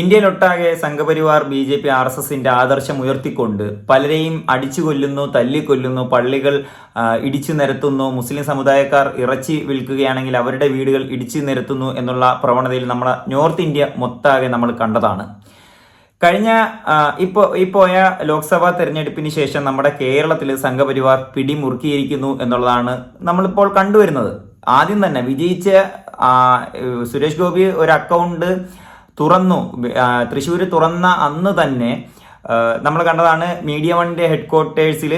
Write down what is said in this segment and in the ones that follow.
ഇന്ത്യയിലൊട്ടാകെ Sangh Parivar B J P R S എസിന്റെ ആദർശം ഉയർത്തിക്കൊണ്ട് പലരെയും അടിച്ചു കൊല്ലുന്നു തല്ലിക്കൊല്ലുന്നു പള്ളികൾ ഇടിച്ചു നിരത്തുന്നു. മുസ്ലിം സമുദായക്കാർ ഇറച്ചി വിൽക്കുകയാണെങ്കിൽ അവരുടെ വീടുകൾ ഇടിച്ചു നിരത്തുന്നു എന്നുള്ള പ്രവണതയിൽ നമ്മുടെ നോർത്ത് ഇന്ത്യ മൊത്താകെ നമ്മൾ കണ്ടതാണ്. കഴിഞ്ഞ ഇപ്പോ ഈ പോയ ലോക്സഭാ തെരഞ്ഞെടുപ്പിന് ശേഷം നമ്മുടെ കേരളത്തിൽ സംഘപരിവാർ പിടിമുറുക്കിയിരിക്കുന്നു എന്നുള്ളതാണ് നമ്മളിപ്പോൾ കണ്ടുവരുന്നത്. ആദ്യം തന്നെ വിജയിച്ച സുരേഷ് ഗോപി ഒരു അക്കൗണ്ട് തുറന്നു തൃശ്ശൂർ തുറന്ന അന്ന് തന്നെ നമ്മൾ കണ്ടതാണ് മീഡിയ വണ്ണിന്റെ ഹെഡ് ക്വാർട്ടേഴ്സിൽ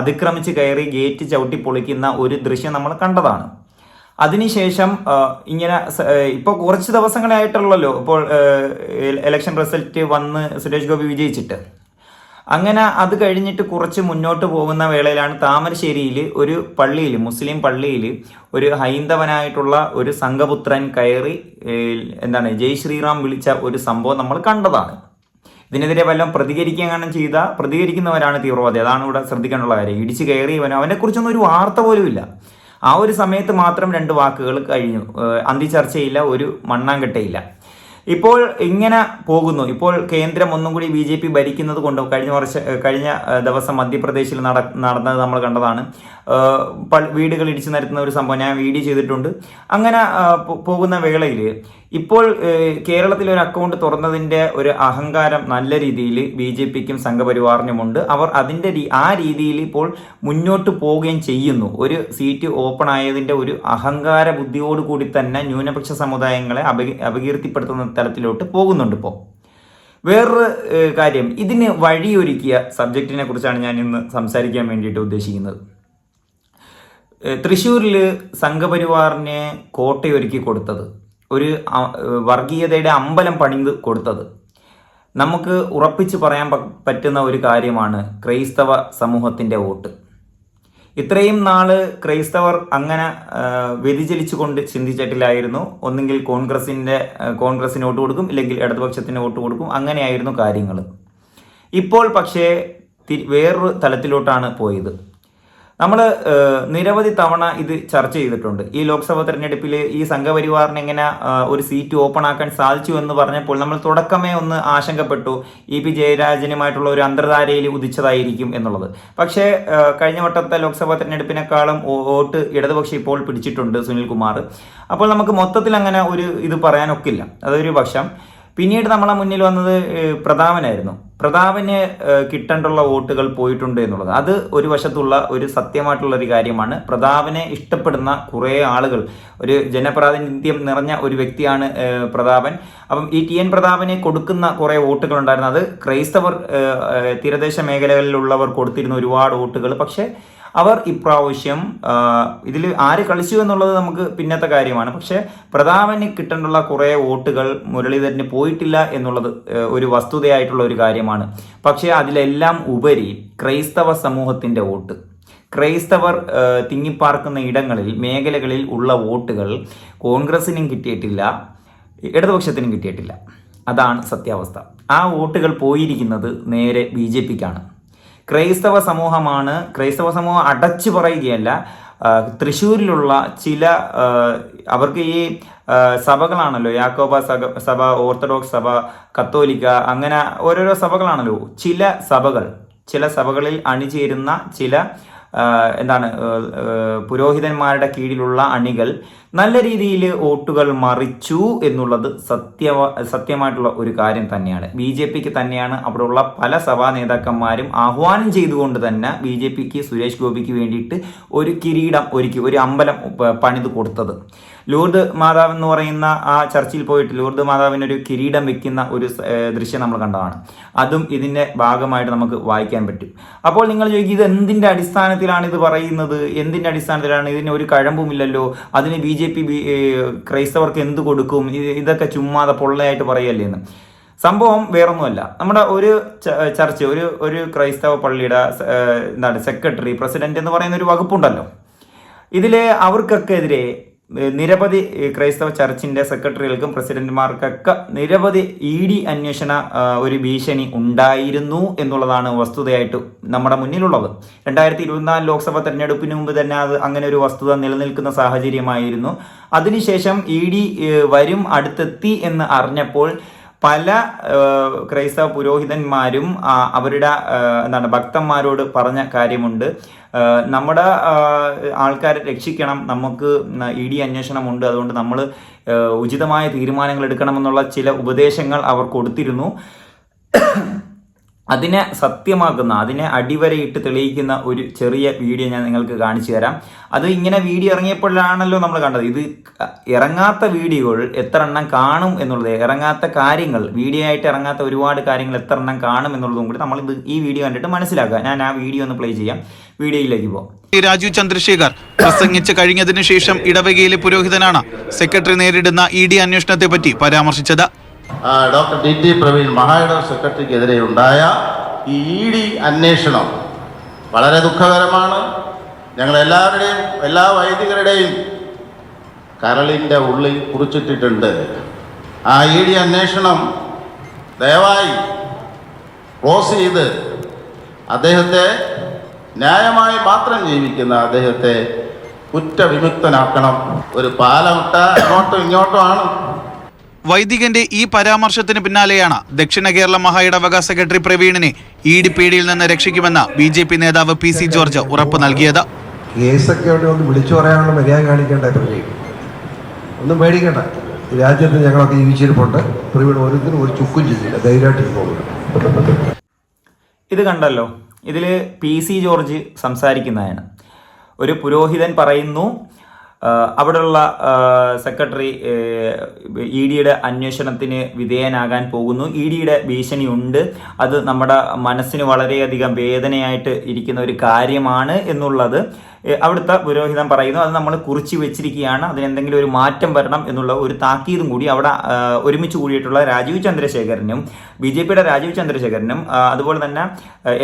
അതിക്രമിച്ച് കയറി ഗേറ്റ് ചവിട്ടി പൊളിക്കുന്ന ഒരു ദൃശ്യം നമ്മൾ കണ്ടതാണ്. അതിനുശേഷം ഇങ്ങനെ ഇപ്പോൾ കുറച്ച് ദിവസങ്ങളായിട്ടുള്ളല്ലോ ഇപ്പോൾ ഇലക്ഷൻ റിസൾട്ട് വന്ന് സുരേഷ് ഗോപി വിജയിച്ചിട്ട്. അങ്ങനെ അത് കഴിഞ്ഞിട്ട് കുറച്ച് മുന്നോട്ട് പോകുന്ന വേളയിലാണ് താമരശ്ശേരിയിൽ ഒരു പള്ളിയിൽ മുസ്ലിം പള്ളിയിൽ ഒരു ഹൈന്ദവനായിട്ടുള്ള ഒരു സംഘപുത്രൻ കയറി എന്താണ് ജയ് ശ്രീറാം വിളിച്ച ഒരു സംഭവം നമ്മൾ കണ്ടതാണ്. ഇതിനെതിരെ വല്ലതും പ്രതികരിക്കുകയാണ് ചെയ്ത പ്രതികരിക്കുന്നവരാണ് തീവ്രവാദി. അതാണ് ഇവിടെ ശ്രദ്ധിക്കാനുള്ള കാര്യം. ഇടിച്ചു അവനെ കുറിച്ചൊന്നും ഒരു വാർത്ത പോലുമില്ല ആ ഒരു സമയത്ത് മാത്രം രണ്ട് വാക്കുകൾ കഴിഞ്ഞു. അന്തി ചർച്ചയില്ല ഒരു മണ്ണാങ്കട്ടയില്ല. ഇപ്പോൾ ഇങ്ങനെ പോകുന്നു. ഇപ്പോൾ കേന്ദ്രം ഒന്നും കൂടി ബി ജെ പി ഭരിക്കുന്നത് കൊണ്ട് കഴിഞ്ഞ വർഷ കഴിഞ്ഞ ദിവസം മധ്യപ്രദേശിൽ നട നടന്നത് നമ്മൾ കണ്ടതാണ്. വീടുകൾ ഇടിച്ചു നിരത്തുന്ന ഒരു സംഭവം ഞാൻ വീഡിയോ ചെയ്തിട്ടുണ്ട്. അങ്ങനെ പോകുന്ന വേളയിൽ ഇപ്പോൾ കേരളത്തിൽ ഒരു അക്കൗണ്ട് തുറന്നതിന്റെ ഒരു അഹങ്കാരം നല്ല രീതിയിൽ ബി ജെ പിക്കും സംഘപരിവാറിനുമുണ്ട്. അവർ അതിന്റെ ആ രീതിയിൽ ഇപ്പോൾ മുന്നോട്ട് പോവുകയും ചെയ്യുന്നു. ഒരു സീറ്റ് ഓപ്പൺ ആയതിന്റെ ഒരു അഹങ്കാര ബുദ്ധിയോടുകൂടി തന്നെ ന്യൂനപക്ഷ സമുദായങ്ങളെ അപകീ അപകീർത്തിപ്പെടുത്തുന്ന തലത്തിലോട്ട് പോകുന്നുണ്ട് ഇപ്പോൾ. വേറൊരു കാര്യം ഇതിന് വഴിയൊരുക്കിയ സബ്ജക്റ്റിനെ കുറിച്ചാണ് ഞാൻ ഇന്ന് സംസാരിക്കാൻ വേണ്ടിയിട്ട് ഉദ്ദേശിക്കുന്നത്. തൃശ്ശൂരിൽ സംഘപരിവാറിനെ കോട്ടയൊരുക്കി കൊടുത്തത്. ഒരു വർഗീയതയുടെ അമ്പലം പണിത് കൊടുത്തത്. നമുക്ക് ഉറപ്പിച്ച് പറയാൻ പറ്റുന്ന ഒരു കാര്യമാണ് ക്രൈസ്തവ സമൂഹത്തിന്റെ വോട്ട്. ഇത്രയും നാൾ ക്രൈസ്തവർ അങ്ങനെ വ്യതിചലിച്ചു കൊണ്ട് ചിന്തിച്ചിട്ടില്ലായിരുന്നു. ഒന്നുകിൽ കോൺഗ്രസിന്റെ കോൺഗ്രസിന് വോട്ട് കൊടുക്കും ഇല്ലെങ്കിൽ ഇടതുപക്ഷത്തിന് വോട്ട് കൊടുക്കും അങ്ങനെയായിരുന്നു കാര്യങ്ങൾ ഇപ്പോൾ പക്ഷേ വേറൊരു തലത്തിലോട്ടാണ് പോയത്. നമ്മൾ നിരവധി തവണ ഇത് ചർച്ച ചെയ്തിട്ടുണ്ട്. ഈ ലോക്സഭാ തെരഞ്ഞെടുപ്പിൽ ഈ സംഘപരിവാറിന് എങ്ങനെ ഒരു സീറ്റ് ഓപ്പൺ ആക്കാൻ സാധിച്ചു എന്ന് പറഞ്ഞപ്പോൾ നമ്മൾ തുടക്കമേ ഒന്ന് ആശങ്കപ്പെട്ടു. ഇ പി ജയരാജനുമായിട്ടുള്ള ഒരു അന്തർധാരയിൽ ഉദിച്ചതായിരിക്കും എന്നുള്ളത്. പക്ഷേ കഴിഞ്ഞ വട്ടത്തെ ലോക്സഭാ തെരഞ്ഞെടുപ്പിനേക്കാളും വോട്ട് ഇടതുപക്ഷം ഇപ്പോൾ പിടിച്ചിട്ടുണ്ട് സുനിൽകുമാർ. അപ്പോൾ നമുക്ക് മൊത്തത്തിൽ അങ്ങനെ ഒരു ഇത് പറയാനൊക്കില്ല. അതൊരു പക്ഷം. പിന്നീട് നമ്മളെ മുന്നിൽ വന്നത് പ്രതാപനായിരുന്നു. പ്രതാപന് കിട്ടേണ്ടുള്ള വോട്ടുകൾ പോയിട്ടുണ്ട് എന്നുള്ളത്. അത് ഒരു വശത്തുള്ള ഒരു സത്യമായിട്ടുള്ള ഒരു കാര്യമാണ്. പ്രതാപനെ ഇഷ്ടപ്പെടുന്ന കുറേ ആളുകൾ. ഒരു ജനപ്രാതിനിധ്യം നിറഞ്ഞ ഒരു വ്യക്തിയാണ് പ്രതാപൻ. അപ്പം ഈ ടി എൻ പ്രതാപനെ കൊടുക്കുന്ന കുറേ വോട്ടുകൾ ഉണ്ടായിരുന്നു അത് ക്രൈസ്തവർ തീരദേശ മേഖലകളിലുള്ളവർ കൊടുത്തിരുന്ന ഒരുപാട് വോട്ടുകൾ. പക്ഷേ അവർ ഇപ്രാവശ്യം ഇതിൽ ആര് കളിച്ചു എന്നുള്ളത് നമുക്ക് പിന്നത്തെ കാര്യമാണ്. പക്ഷേ പ്രതാപന് കിട്ടേണ്ടുള്ള കുറേ വോട്ടുകൾ മുരളീധരന് പോയിട്ടില്ല എന്നുള്ളത് ഒരു വസ്തുതയായിട്ടുള്ള ഒരു കാര്യമാണ്. പക്ഷേ അതിലെല്ലാം ഉപരി ക്രൈസ്തവ സമൂഹത്തിന്റെ വോട്ട്. ക്രൈസ്തവർ തിങ്ങിപ്പാർക്കുന്ന ഇടങ്ങളിൽ മേഖലകളിൽ ഉള്ള വോട്ടുകൾ കോൺഗ്രസിനും കിട്ടിയിട്ടില്ല ഇടതുപക്ഷത്തിനും കിട്ടിയിട്ടില്ല. അതാണ് സത്യാവസ്ഥ. ആ വോട്ടുകൾ പോയിരിക്കുന്നത് നേരെ ബി ജെ പിക്കാണ്. ക്രൈസ്തവ സമൂഹമാണ് ക്രൈസ്തവ സമൂഹം അടച്ചു പറയുകയല്ല. തൃശ്ശൂരിലുള്ള ചില അവർക്ക് ഈ സഭകളാണല്ലോ യാക്കോബ സഭ ഓർത്തഡോക്സ് സഭ കത്തോലിക്ക അങ്ങനെ ഓരോരോ സഭകളാണല്ലോ. ചില സഭകൾ ചില സഭകളിൽ അണിചേരുന്ന ചില എന്താണ് പുരോഹിതന്മാരുടെ കീഴിലുള്ള അണികൾ നല്ല രീതിയിൽ വോട്ടുകൾ മറിച്ചു എന്നുള്ളത് സത്യ സത്യമായിട്ടുള്ള ഒരു കാര്യം തന്നെയാണ്. ബി ജെ പിക്ക് തന്നെയാണ് അവിടെയുള്ള പല സഭാ നേതാക്കന്മാരും ആഹ്വാനം ചെയ്തുകൊണ്ട് തന്നെ ബി ജെ പിക്ക് സുരേഷ് ഗോപിക്ക് വേണ്ടിയിട്ട് ഒരു കിരീടം ഒരുക്കി ഒരു അമ്പലം പണിത് കൊടുത്തത്. ലൂർദ് മാതാവ് എന്ന് പറയുന്ന ആ ചർച്ചിൽ പോയിട്ട് ലൂർദ് മാതാവിന് ഒരു കിരീടം വെക്കുന്ന ഒരു ദൃശ്യം നമ്മൾ കണ്ടതാണ്. അതും ഇതിന്റെ ഭാഗമായിട്ട് നമുക്ക് വായിക്കാൻ പറ്റും. അപ്പോൾ നിങ്ങൾ ചോദിക്കും ഇത് എന്തിന്റെ അടിസ്ഥാനത്തിലാണ് ഇത് പറയുന്നത്? എന്തിന്റെ അടിസ്ഥാനത്തിലാണ്? ഇതിന് ഒരു കഴമ്പുമില്ലല്ലോ. അതിന് ബി ജെ പി ക്രൈസ്തവർക്ക് എന്ത് കൊടുക്കും? ഇതൊക്കെ ചുമ്മാതെ പൊള്ളയായിട്ട് പറയല്ലേ എന്ന്. സംഭവം വേറൊന്നുമല്ല. നമ്മുടെ ഒരു ചർച്ച് ഒരു ഒരു ക്രൈസ്തവ പള്ളിയുടെ എന്താണ് സെക്രട്ടറി പ്രസിഡന്റ് എന്ന് പറയുന്ന ഒരു വകുപ്പുണ്ടല്ലോ. ഇതിലെ അവർക്കൊക്കെ എതിരെ നിരവധി ക്രൈസ്തവ ചർച്ചിന്റെ സെക്രട്ടറികൾക്കും പ്രസിഡന്റുമാർക്കൊക്കെ നിരവധി ഇ ഡി അന്വേഷണ ഒരു ഭീഷണി ഉണ്ടായിരുന്നു എന്നുള്ളതാണ് വസ്തുതയായിട്ട് നമ്മുടെ മുന്നിലുള്ളത്. രണ്ടായിരത്തി ഇരുപത്തിനാല് ലോക്സഭാ തെരഞ്ഞെടുപ്പിന് മുമ്പ് തന്നെ അത് അങ്ങനെ ഒരു വസ്തുത നിലനിൽക്കുന്ന സാഹചര്യമായിരുന്നു. അതിനുശേഷം ഇ ഡി വരും അടുത്തെത്തി എന്ന് അറിഞ്ഞപ്പോൾ പല ക്രൈസ്തവ പുരോഹിതന്മാരും അവരുടെ എന്താണ് ഭക്തന്മാരോട് പറഞ്ഞ കാര്യമുണ്ട്. നമ്മുടെ ആൾക്കാരെ രക്ഷിക്കണം നമുക്ക് ഇ ഡി അന്വേഷണമുണ്ട്. അതുകൊണ്ട് നമ്മൾ ഉചിതമായ തീരുമാനങ്ങൾ എടുക്കണമെന്നുള്ള ചില ഉപദേശങ്ങൾ അവർ കൊടുത്തിരുന്നു. അതിനെ സത്യമാക്കുന്ന അതിനെ അടിവരയിട്ട് തെളിയിക്കുന്ന ഒരു ചെറിയ വീഡിയോ ഞാൻ നിങ്ങൾക്ക് കാണിച്ചു തരാം. അത് ഇങ്ങനെ വീഡിയോ ഇറങ്ങിയപ്പോഴാണല്ലോ നമ്മൾ കണ്ടത്. ഇത് ഇറങ്ങാത്ത വീഡിയോകൾ എത്ര എണ്ണം കാണും എന്നുള്ളത് ഇറങ്ങാത്ത കാര്യങ്ങൾ വീഡിയോ ആയിട്ട് ഇറങ്ങാത്ത ഒരുപാട് കാര്യങ്ങൾ എത്ര എണ്ണം കാണും എന്നുള്ളതും കൂടി നമ്മൾ ഇത് ഈ വീഡിയോ കണ്ടിട്ട് മനസ്സിലാക്കുക. ഞാൻ ആ വീഡിയോ ഒന്ന് പ്ലേ ചെയ്യാം. വീഡിയോയിലേക്ക് പോകാം രാജു ചന്ദ്രശേഖർ പ്രസംഗിച്ച് കഴിഞ്ഞതിന് ശേഷം ഇടവകയിലെ പുരോഹിതനാണ്. സെക്രട്ടറി നേരിടുന്ന ഇ ഡി അന്വേഷണത്തെ പറ്റി പരാമർശിച്ചത്. ഡോക്ടർ ടി ടി പ്രവീൺ മഹായുടെ സെക്രട്ടറിക്കെതിരെ ഉണ്ടായ ഈ ഇ ഡി അന്വേഷണം വളരെ ദുഃഖകരമാണ്. ഞങ്ങളെല്ലാവരുടെയും എല്ലാ വൈദികരുടെയും കരളിന്റെ ഉള്ളിൽ കുറിച്ചിട്ടിട്ടുണ്ട്. ആ ഇ ഡി അന്വേഷണം ദയവായി ക്ലോസ് ചെയ്ത് അദ്ദേഹത്തെ ന്യായമായി മാത്രം ജീവിക്കുന്ന അദ്ദേഹത്തെ കുറ്റവിമുക്തനാക്കണം. ഒരു പാലമിട്ട അങ്ങോട്ടും ഇങ്ങോട്ടും ആണ്. വൈദികന്റെ ഈ പരാമർശത്തിന് പിന്നാലെയാണ് ദക്ഷിണ കേരള മഹായിടവക സെക്രട്ടറി പ്രവീണിനെ ഇ ഡി പേടിയിൽ നിന്ന് രക്ഷിക്കുമെന്ന് ബി ജെ പി നേതാവ് പി സി ജോർജ് ഉറപ്പ് നൽകിയത്. കേസൊക്കെ അവിടെ ഒന്ന് വിളിച്ചു പറയാനുള്ള മര്യാദ കാണിക്കേണ്ട ഒന്നും പേടിക്കണ്ട. ഈ രാജ്യത്ത് ഞങ്ങളൊക്കെ ജീവിച്ചിരിപ്പുണ്ട്. പ്രവീൺ ഓരോരുത്തരും ഒരു ചുക്കും ചെയ്യില്ല ധൈര്യമായിട്ട് പോകുക ഇത് കണ്ടല്ലോ. ഇതിൽ പി സി ജോർജ് സംസാരിക്കുന്നതാണ്. ഒരു പുരോഹിതൻ പറയുന്നു അവിടെയുള്ള സെക്രട്ടറി ഇ ഡിയുടെ അന്വേഷണത്തിന് വിധേയനാകാൻ പോകുന്നു. ഇ ഡിയുടെ ഭീഷണിയുണ്ട്. അത് നമ്മുടെ മനസ്സിന് വളരെയധികം വേദനയായിട്ട് ഇരിക്കുന്ന ഒരു കാര്യമാണ് എന്നുള്ളത്. അവിടുത്തെ പുരോഹിതൻ പറയുന്നു അത് നമ്മൾ കുറിച്ച് വെച്ചിരിക്കുകയാണ് അതിനെന്തെങ്കിലും ഒരു മാറ്റം വരണം എന്നുള്ള ഒരു താക്കീതും കൂടി അവിടെ ഒരുമിച്ച് കൂടിയിട്ടുള്ള രാജീവ് ചന്ദ്രശേഖരനും ബി ജെ പിയുടെ രാജീവ് ചന്ദ്രശേഖരനും അതുപോലെ തന്നെ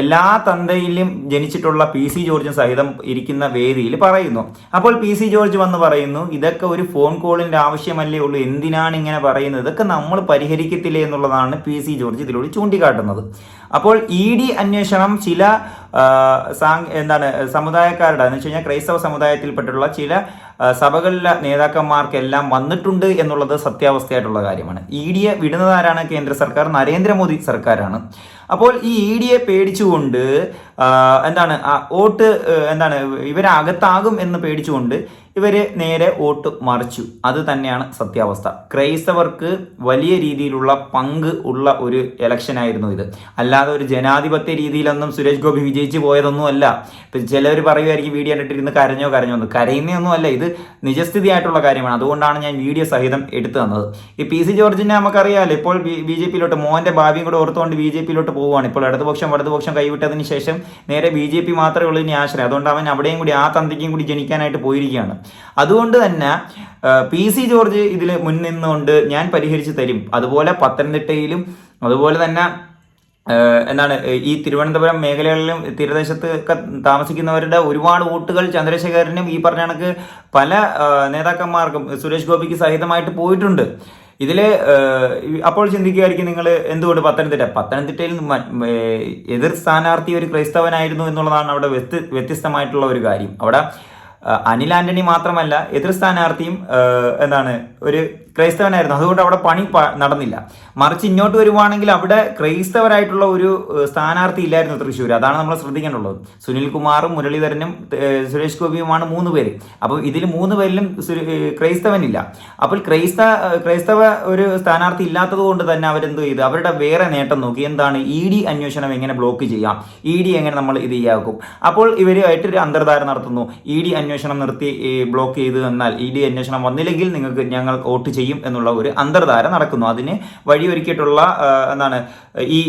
എല്ലാ തന്തയിലും ജനിച്ചിട്ടുള്ള പി സി ജോർജും സഹിതം ഇരിക്കുന്ന വേദിയിൽ പറയുന്നു. അപ്പോൾ പി സി ജോർജ് വന്ന് പറയുന്നു ഇതൊക്കെ ഒരു ഫോൺ കോളിന്റെ ആവശ്യമല്ലേ ഉള്ളൂ എന്തിനാണ് ഇങ്ങനെ പറയുന്നത്? ഇതൊക്കെ നമ്മൾ പരിഹരിക്കത്തില്ലേ എന്നുള്ളതാണ് പി സി ജോർജ് ഇതിലൂടെ ചൂണ്ടിക്കാട്ടുന്നത്. അപ്പോൾ ഇ ഡി അന്വേഷണം ചില സാങ് എന്താണ് സമുദായക്കാരുടെ എന്ന് വെച്ച് കഴിഞ്ഞാൽ ക്രൈസ്തവ സമുദായത്തിൽപ്പെട്ടുള്ള ചില സഭകളിലെ നേതാക്കന്മാർക്കെല്ലാം വന്നിട്ടുണ്ട് എന്നുള്ളത് സത്യാവസ്ഥയായിട്ടുള്ള കാര്യമാണ്. ഇ എ വിടുന്നതാരാണ് കേന്ദ്ര സർക്കാർ നരേന്ദ്രമോദി സർക്കാരാണ്. അപ്പോൾ ഈ ഇ എ പേടിച്ചുകൊണ്ട് എന്താണ് വോട്ട് എന്താണ് ഇവരകത്താകും എന്ന് പേടിച്ചുകൊണ്ട് ഇവർ നേരെ വോട്ട് മറിച്ചു. അത് തന്നെയാണ് സത്യാവസ്ഥ. ക്രൈസ്തവർക്ക് വലിയ രീതിയിലുള്ള പങ്ക് ഉള്ള ഒരു ഇലക്ഷൻ ആയിരുന്നു ഇത്. അല്ലാതെ ഒരു ജനാധിപത്യ രീതിയിലൊന്നും സുരേഷ് ഗോപി വിജയിച്ചു പോയതൊന്നും അല്ല ഇപ്പം ചിലർ പറയുമായിരിക്കും വീഡിയോ കണ്ടിട്ടിരുന്ന് കരഞ്ഞോ കരഞ്ഞോ എന്ന്. കരയുന്നതൊന്നും അല്ല ഇത് നിജസ്ഥിതിയായിട്ടുള്ള കാര്യമാണ്. അതുകൊണ്ടാണ് ഞാൻ വീഡിയോ സഹിതം എടുത്തു തന്നത്. ഈ പി സി ജോർജിനെ നമുക്കറിയാമല്ലോ ഇപ്പോൾ ബി ജെ പിയിലോട്ട് മോഹന്റെ ഭാവിയും കൂടെ ഓർത്തുകൊണ്ട് ബി ജെ പിയിലോട്ട് പോവുകയാണ്. ഇപ്പോൾ ഇടതുപക്ഷം വലതുപക്ഷം കൈവിട്ടതിന് ശേഷം നേരെ ബി ജെ പി മാത്രമേ ഉള്ളൂ ഇനി ആശ്രയം. അതുകൊണ്ട് അവൻ അവിടെയും കൂടി ആ തന്തിക്കും കൂടി ജനിക്കാനായിട്ട് പോയിരിക്കുകയാണ്. അതുകൊണ്ട് തന്നെ പി സി ജോർജ് ഇതിൽ മുൻനിന്നുകൊണ്ട് ഞാൻ പരിഹരിച്ചു തരും. അതുപോലെ പത്തനംതിട്ടയിലും അതുപോലെ തന്നെ എന്താണ് ഈ തിരുവനന്തപുരം മേഖലകളിലും തീരദേശത്ത് ഒക്കെ താമസിക്കുന്നവരുടെ ഒരുപാട് വോട്ടുകൾ ചന്ദ്രശേഖരനും ഈ പറഞ്ഞ കണക്ക് പല നേതാക്കന്മാർക്കും സുരേഷ് ഗോപിക്ക് സഹിതമായിട്ട് പോയിട്ടുണ്ട്. ഇതിൽ അപ്പോൾ ചിന്തിക്കുകയായിരിക്കും നിങ്ങൾ എന്തുകൊണ്ട് പത്തനംതിട്ട? പത്തനംതിട്ടയിൽ എതിർ സ്ഥാനാർത്ഥി ഒരു ക്രൈസ്തവനായിരുന്നു എന്നുള്ളതാണ് അവിടെ വ്യത്യ വ്യത്യസ്തമായിട്ടുള്ള ഒരു കാര്യം. അവിടെ അനിൽ ആന്റണി മാത്രമല്ല എതിർ സ്ഥാനാർത്ഥിയും എന്താണ് ഒരു ക്രൈസ്തവനായിരുന്നു. അതുകൊണ്ട് അവിടെ പണി നടന്നില്ല. മറിച്ച് ഇങ്ങോട്ട് വരുവാണെങ്കിൽ അവിടെ ക്രൈസ്തവരായിട്ടുള്ള ഒരു സ്ഥാനാർത്ഥി ഇല്ലായിരുന്നു തൃശ്ശൂർ അതാണ് നമ്മൾ ശ്രദ്ധിക്കേണ്ടത് സുനിൽകുമാറും മുരളീധരനും സുരേഷ് ഗോപിയുമാണ് മൂന്ന് പേര്. അപ്പോൾ ഇതിൽ മൂന്ന് പേരിലും ക്രൈസ്തവനില്ല. അപ്പോൾ ക്രൈസ്ത ക്രൈസ്തവ ഒരു സ്ഥാനാർത്ഥി ഇല്ലാത്തത് കൊണ്ട് തന്നെ അവരെന്ത് ചെയ്ത്? അവരുടെ വേറെ നേട്ടം നോക്കി. എന്താണ്? ഇ ഡി അന്വേഷണം എങ്ങനെ ബ്ലോക്ക് ചെയ്യാം? ഇ ഡി എങ്ങനെ നമ്മൾ ഇത് ചെയ്യാക്കും അപ്പോൾ ഇവരുമായിട്ട് ഒരു അന്തർധാര നടത്തുന്നു. ഇ ഡി അന്വേഷണം നിർത്തി ബ്ലോക്ക് ചെയ്തു തന്നാൽ ഇ ഡി അന്വേഷണം വന്നില്ലെങ്കിൽ നിങ്ങൾക്ക് ഞങ്ങൾ വോട്ട് എന്നുള്ള ഒരു അന്തർധാര നടക്കുന്നു. അതിന് വഴിയൊരുക്കിയിട്ടുള്ള എന്താണ് ഈ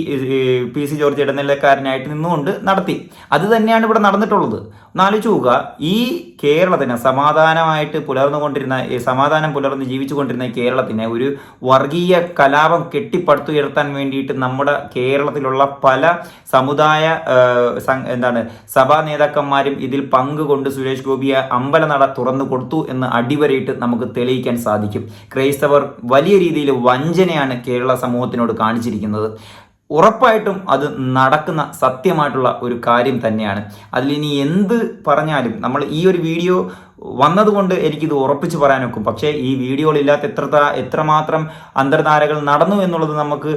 പി സി ജോർജ് ഇടനിലക്കാരനായിട്ട് നിന്നുകൊണ്ട് നടത്തി. അത് തന്നെയാണ് ഇവിടെ നടന്നിട്ടുള്ളത്. ഒന്നാലോചിച്ച് നോക്കുക. ഈ കേരളത്തിന് സമാധാനമായിട്ട് പുലർന്നുകൊണ്ടിരുന്ന സമാധാനം പുലർന്ന് ജീവിച്ചുകൊണ്ടിരുന്ന കേരളത്തിനെ ഒരു വർഗീയ കലാപം കെട്ടിപ്പടുത്തുയർത്താൻ വേണ്ടിയിട്ട് നമ്മുടെ കേരളത്തിലുള്ള പല സമുദായ എന്താണ് സഭാ നേതാക്കന്മാരും ഇതിൽ പങ്കുകൊണ്ട് സുരേഷ് ഗോപിയെ അമ്പലനട തുറന്നു കൊടുത്തു എന്ന് അടിവരയിട്ട് നമുക്ക് തെളിയിക്കാൻ സാധിക്കും. ക്രൈസ്തവർ വലിയ രീതിയിൽ വഞ്ചനയാണ് കേരള സമൂഹത്തിനോട് കാണിച്ചിരിക്കുന്നത്. ഉറപ്പായിട്ടും അത് നടക്കുന്ന സത്യമായിട്ടുള്ള ഒരു കാര്യം തന്നെയാണ്. അതിലിനി എന്ത് പറഞ്ഞാലും നമ്മൾ ഈ ഒരു വീഡിയോ വന്നതുകൊണ്ട് എനിക്കിത് ഉറപ്പിച്ച് പറയാൻ ഒക്കും പക്ഷേ ഈ വീഡിയോകളില്ലാത്ത എത്ര എത്രമാത്രം അന്തർധാരകൾ നടന്നു എന്നുള്ളത് നമുക്ക്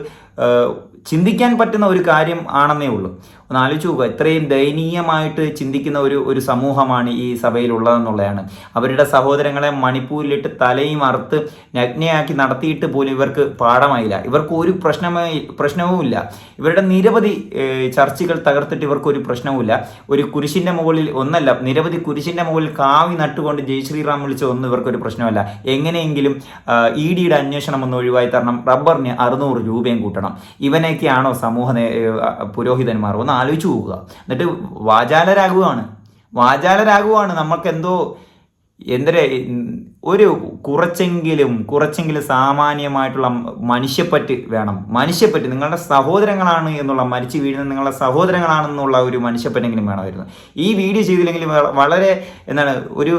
ചിന്തിക്കാൻ പറ്റുന്ന ഒരു കാര്യം ആണെന്നേ ഉള്ളൂ. ഒന്ന് ആലോചിച്ച് നോക്കുക. ഇത്രയും ദയനീയമായിട്ട് ചിന്തിക്കുന്ന ഒരു ഒരു സമൂഹമാണ് ഈ സഭയിലുള്ളതെന്നുള്ളതാണ്. അവരുടെ സഹോദരങ്ങളെ മണിപ്പൂരിലിട്ട് തലയും അറുത്ത് നഗ്നയാക്കി നടത്തിയിട്ട് പോലും ഇവർക്ക് പാഠമായില്ല. ഇവർക്ക് ഒരു പ്രശ്നമായി പ്രശ്നവുമില്ല. ഇവരുടെ നിരവധി ചർച്ചകൾ തകർത്തിട്ട് ഇവർക്ക് ഒരു പ്രശ്നവുമില്ല. ഒരു കുരിശിന്റെ മുകളിൽ ഒന്നല്ല നിരവധി കുരിശിന്റെ മുകളിൽ കാവി നട്ടുകൊണ്ട് ജയ് ശ്രീറാം വിളിച്ച ഒന്നും ഇവർക്കൊരു പ്രശ്നമല്ല. എങ്ങനെയെങ്കിലും ഇ ഡിയുടെ അന്വേഷണം ഒന്ന് ഒഴിവായി തരണം. റബ്ബറിന് അറുന്നൂറ് രൂപയും കൂട്ടണം. ഇവനൊക്കെയാണോ സമൂഹ പുരോഹിതന്മാർ? ഒന്ന് ആലോചിച്ചു പോവുക. എന്നിട്ട് വാചാലരാകുവാണ്. വാചാലരാകുവാണ്. നമുക്കെന്തോ എന്തരെ ഒരു കുറച്ചെങ്കിലും കുറച്ചെങ്കിലും സാമാന്യമായിട്ടുള്ള മനുഷ്യപ്പറ്റ് വേണം. മനുഷ്യപ്പറ്റ് നിങ്ങളുടെ സഹോദരങ്ങളാണ് എന്നുള്ള മരിച്ചു വീഴുന്ന നിങ്ങളുടെ സഹോദരങ്ങളാണെന്നുള്ള ഒരു മനുഷ്യപ്പറ്റെങ്കിലും വേണമായിരുന്നു. ഈ വീഡിയോ ചെയ്തില്ലെങ്കിൽ വളരെ എന്താണ് ഒരു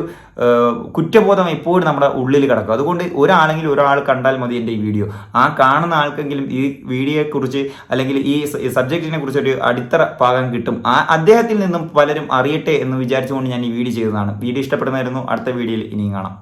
കുറ്റബോധം എപ്പോഴും നമ്മുടെ ഉള്ളിൽ കിടക്കും. അതുകൊണ്ട് ഒരാളെങ്കിലും ഒരാൾ കണ്ടാൽ മതി എന്റെ ഈ വീഡിയോ. ആ കാണുന്ന ആൾക്കെങ്കിലും ഈ വീഡിയോയെക്കുറിച്ച് അല്ലെങ്കിൽ ഈ സബ്ജക്റ്റിനെ കുറിച്ച് ഒരു അടിത്തറ പാകം കിട്ടും. ആ അദ്ദേഹത്തിൽ നിന്നും പലരും അറിയട്ടെ എന്ന് വിചാരിച്ചുകൊണ്ട് ഞാൻ ഈ വീഡിയോ ചെയ്തതാണ്. വീഡിയോ ഇഷ്ടപ്പെടുന്നതായിരുന്നു അടുത്ത വീഡിയോയിൽ ഇനിയും കാണാം.